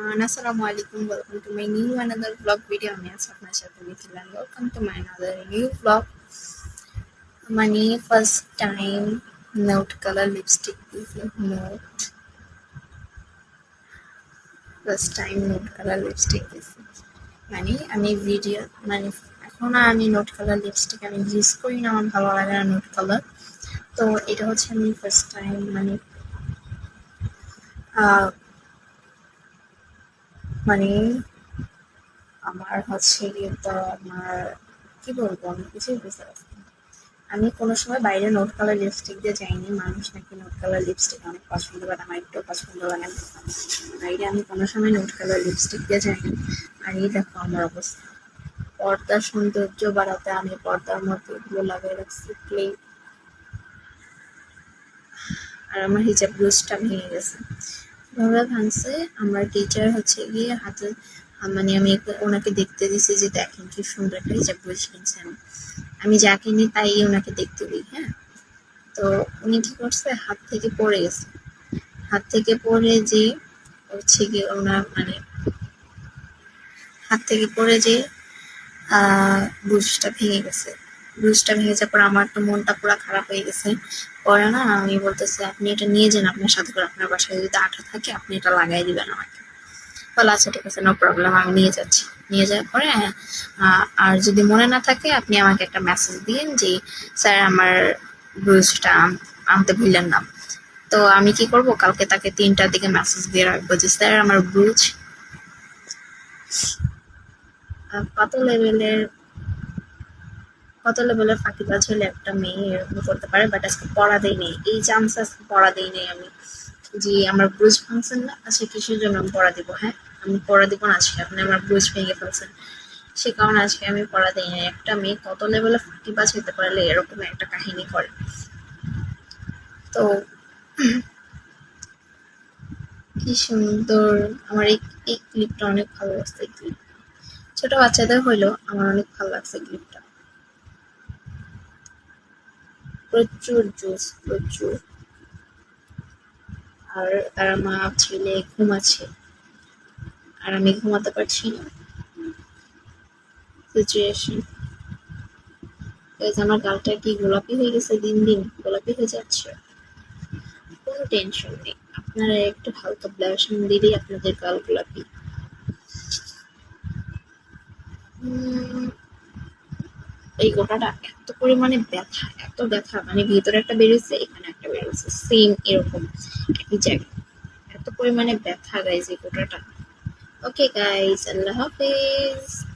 everyone. Assalamu alaikum. Welcome to my new another vlog video. আমি আছি আপনার সাথে Mithila welcome to my another new vlog. মানে first time nude colour lipstick দিয়েছি nude first time nude colour lipstick দিয়েছি মানে আমি video মানে এখন আমি নোট কালার লিপস্টিক আমি ইউজ করি না, আমার ভালো লাগে না নোট কালার তো এটা হচ্ছে আমি ফার্স্ট টাইম মানে মানে আমার হচ্ছে গিয়ে আমার, কি বলব, আমি কিছুই বুঝতে পারছি আমি কোনো সময় বাইরে নোট কালার লিপস্টিক দিয়ে যাইনি, মানুষ নাকি নোট কালার লিপস্টিক অনেক পছন্দ করে, আমার একটু পছন্দ না। বাইরে আমি কোনো সময় নোট কালার লিপস্টিক দিয়ে যাইনি। আর এই দেখো আমার অবস্থা। পর্দার সৌন্দর্য বাড়াতে আমি পর্দার মধ্যে এগুলো লাগিয়ে রাখছি ক্লিপ আর আমার হিজাব ব্লুজটা ভেঙে গেছে। ভাবে ভাঙছে আমার টিচার হচ্ছে গিয়ে হাতে মানে আমি ওনাকে দেখতে দিছি যে দেখেন কি সুন্দর একটা হিজাব ব্লুজ কিনছেন। আমি যা কিনি তাই ওনাকে দেখতে দিই হ্যাঁ? তো উনি কি করছে, হাত থেকে পড়ে গেছে। হাত থেকে পড়ে যে হচ্ছে গিয়ে ওনার মানে হাত থেকে পড়ে যে আহ ব্লুজটা ভেঙে গেছে। ব্লুজটা ভেঙে যাওয়ার পর আমার তো মনটা পুরো খারাপ হয়ে গেছে। পরে না, আমি বলতেছি, আপনি এটা নিয়ে যান আপনার সাথে করে, আপনার বাসায় যদি আঠা থাকে, আপনি এটা লাগাই দিবেন আমাকে। বলে আচ্ছা ঠিক আছে নো প্রবলেম আমি নিয়ে যাচ্ছি। নিয়ে যাওয়ার পরে আর যদি মনে না থাকে, আপনি আমাকে একটা মেসেজ দিন যে, স্যার, আমার ব্রুজটা আনতে ভুললেন না। তো আমি কি করব? কালকে তাকে তিনটার দিকে মেসেজ দিয়ে রাখব যে, স্যার, আমার ব্রুজ কত লেভেলের কত লেভেলের ফাঁকিবাজ হলে একটা মেয়ে এরকম করতে পারে বাট আজকে পড়া দেই নেই। এই চান্স আজকে পড়া দেই নেই আমি। যে আমার ব্রুজ ফাংশন না, আজকে কিসের জন্য আমি পড়া দিব হ্যাঁ? আমি পড়া দিব না আজকে, আপনি আমার ব্রুজ ভেঙে ফেলছেন। সে কারণে আজকে আমি পড়া দিই নাই। একটা মেয়ে কত লেভেলে ফাঁকিবাজ হতে পারলে এরকম একটা কাহিনী করে। তো কি সুন্দর। আমার এই এই ক্লিপটা অনেক ভালো লাগছে ক্লিপ ছোট বাচ্চাদের হইল আমার অনেক ভালো লাগছে ক্লিপটা প্রচুর জুস প্রচুর। আর তার মা ছেলে ঘুমাচ্ছে আর আমি ঘুমাতে পারছি না। সিচুয়েশন আমার গালটা কি গোলাপি হয়ে গেছে দিন দিন? গোলাপি হয়ে যাচ্ছে। কোনো টেনশন নেই। আপনারা একটু হালকা ব্লাশন দিলেই আপনাদের গাল গোলাপি। এই গোটাটা পরিমাণে ব্যথা, এত ব্যথা। মানে ভিতরে একটা বেরোচ্ছে, এখানে একটা বেরোচ্ছে। সেম এরকম। একই জায়গা এত পরিমাণে ব্যথা গাইজ এই গোটাটা। ওকে গাইজ আল্লাহ হাফেজ।